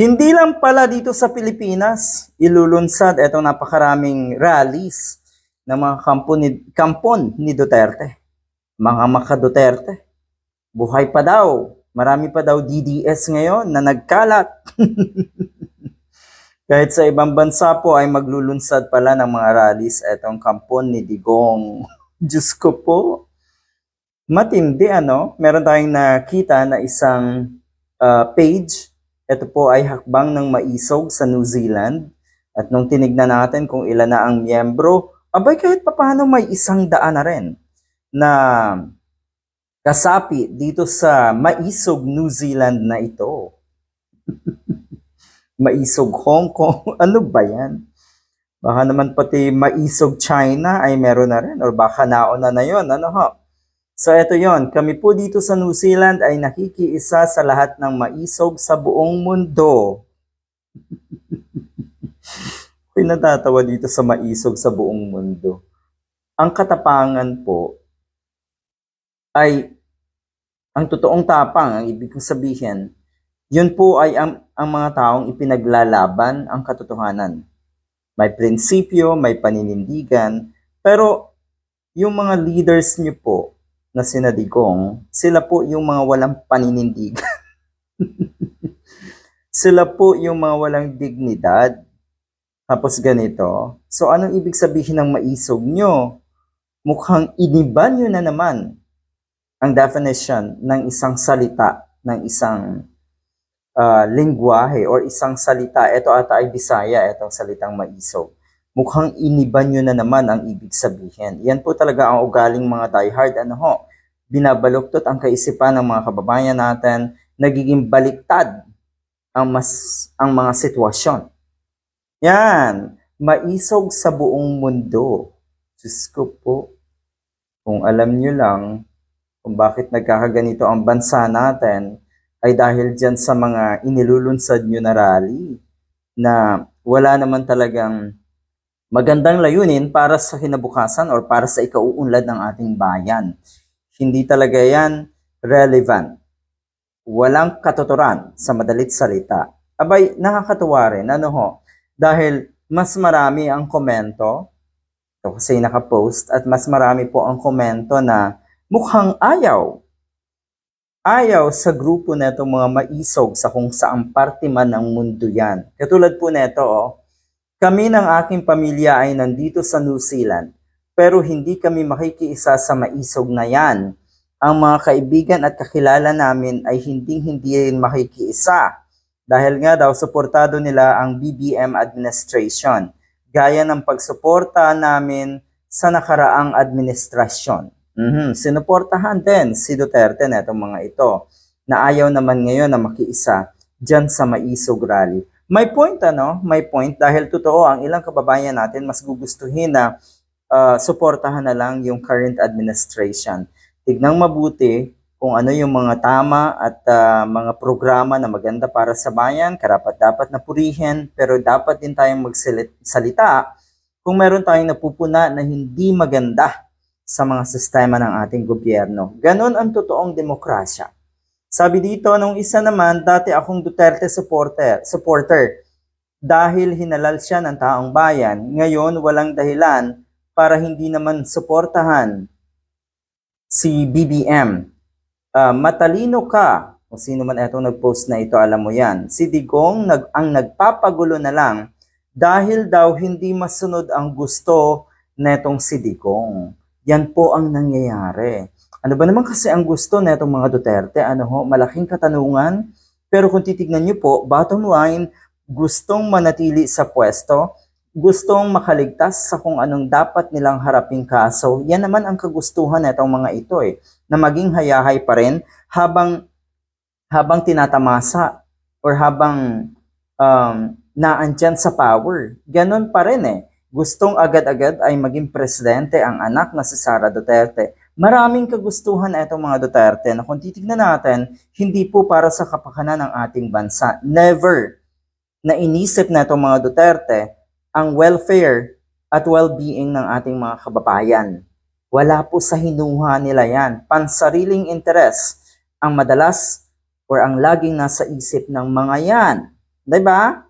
Hindi lang pala dito sa Pilipinas, ilulunsad itong napakaraming rallies ng mga kampo ni, kampon ni Duterte. Mga maka Duterte. Buhay pa daw. Marami pa daw DDS ngayon na nagkalat. Kahit sa ibang bansa po ay maglulunsad pala ng mga rallies itong kampon ni Digong. Diyos ko po. Matindi ano? Meron tayong nakita na isang ah, page ito po ay hakbang ng maisog sa New Zealand. At nung tinignan natin kung ilan na ang miyembro, abay kahit papaano may isang daan na rin na kasapi dito sa maisog New Zealand na ito. maisog Hong Kong, ano ba yan? Baka naman pati maisog China ay meron na rin or baka nauna na yon ano ho? So eto yon, kami po dito sa New Zealand ay nakikiisa sa lahat ng maisog sa buong mundo. Ako'y natatawa dito sa maisog sa buong mundo. Ang katapangan po ay ang totoong tapang, ang ibig kong sabihin, yun po ay ang, ang mga taong ipinaglalaban ang katotohanan. May prinsipyo, may paninindigan, pero yung mga leaders niyo po, na sinadigong, sila po yung mga walang paninindigan. sila po yung mga walang dignidad. Tapos ganito. So anong ibig sabihin ng maisog nyo? Mukhang iniba nyo na naman ang definition ng isang salita, ng isang ah, lingwahe or isang salita. Ito ata ay Bisaya, itong salitang maisog mukhang iniba nyo na naman ang ibig sabihin. Yan po talaga ang ugaling mga diehard. Ano ho? Binabaluktot ang kaisipan ng mga kababayan natin, nagiging baliktad ang, mas, ang mga sitwasyon. Yan, maisog sa buong mundo. Diyos ko po, kung alam nyo lang kung bakit nagkakaganito ang bansa natin, ay dahil dyan sa mga inilulunsad nyo na rally na wala naman talagang magandang layunin para sa kinabukasan or para sa ikauunlad ng ating bayan. Hindi talaga yan relevant. Walang katuturan sa madalit salita. Abay, nakakatuwa rin. Ano ho? Dahil mas marami ang komento, ito kasi nakapost, at mas marami po ang komento na mukhang ayaw. Ayaw sa grupo na itong mga maisog sa kung saang parte man ng mundo yan. Katulad po nito, oh, kami ng aking pamilya ay nandito sa New Zealand, pero hindi kami makikiisa sa maisog na yan. Ang mga kaibigan at kakilala namin ay hindi-hindi rin makikiisa dahil nga daw suportado nila ang BBM administration, gaya ng pagsuporta namin sa nakaraang administrasyon. Mhm, Sinuportahan din si Duterte na mga ito na ayaw naman ngayon na makiisa dyan sa maisog rally. May point ano, may point dahil totoo ang ilang kababayan natin mas gugustuhin na ah, suportahan na lang yung current administration. Tignang mabuti kung ano yung mga tama at ah, mga programa na maganda para sa bayan, karapat dapat na purihin, pero dapat din tayong magsalita kung meron tayong napupuna na hindi maganda sa mga sistema ng ating gobyerno. Ganon ang totoong demokrasya. Sabi dito, nung isa naman, dati akong Duterte supporter, supporter. Dahil hinalal siya ng taong bayan, ngayon walang dahilan para hindi naman suportahan si BBM. Ah, matalino ka, kung sino man itong nag-post na ito, alam mo yan. Si Digong nag, ang nagpapagulo na lang dahil daw hindi masunod ang gusto netong si Digong. Yan po ang nangyayari. Ano ba naman kasi ang gusto na itong mga Duterte? Ano ho, malaking katanungan. Pero kung titignan niyo po, bottom line, gustong manatili sa pwesto, gustong makaligtas sa kung anong dapat nilang haraping kaso. Yan naman ang kagustuhan na itong mga ito eh, na maging hayahay pa rin habang habang tinatamasa or habang um, naandyan sa power. Ganon pa rin eh. Gustong agad-agad ay maging presidente ang anak na si Sara Duterte. Maraming kagustuhan itong mga Duterte na kung titignan natin, hindi po para sa kapakanan ng ating bansa. Never na inisip na itong mga Duterte ang welfare at well-being ng ating mga kababayan. Wala po sa hinuha nila yan. Pansariling interes ang madalas or ang laging nasa isip ng mga yan Diba?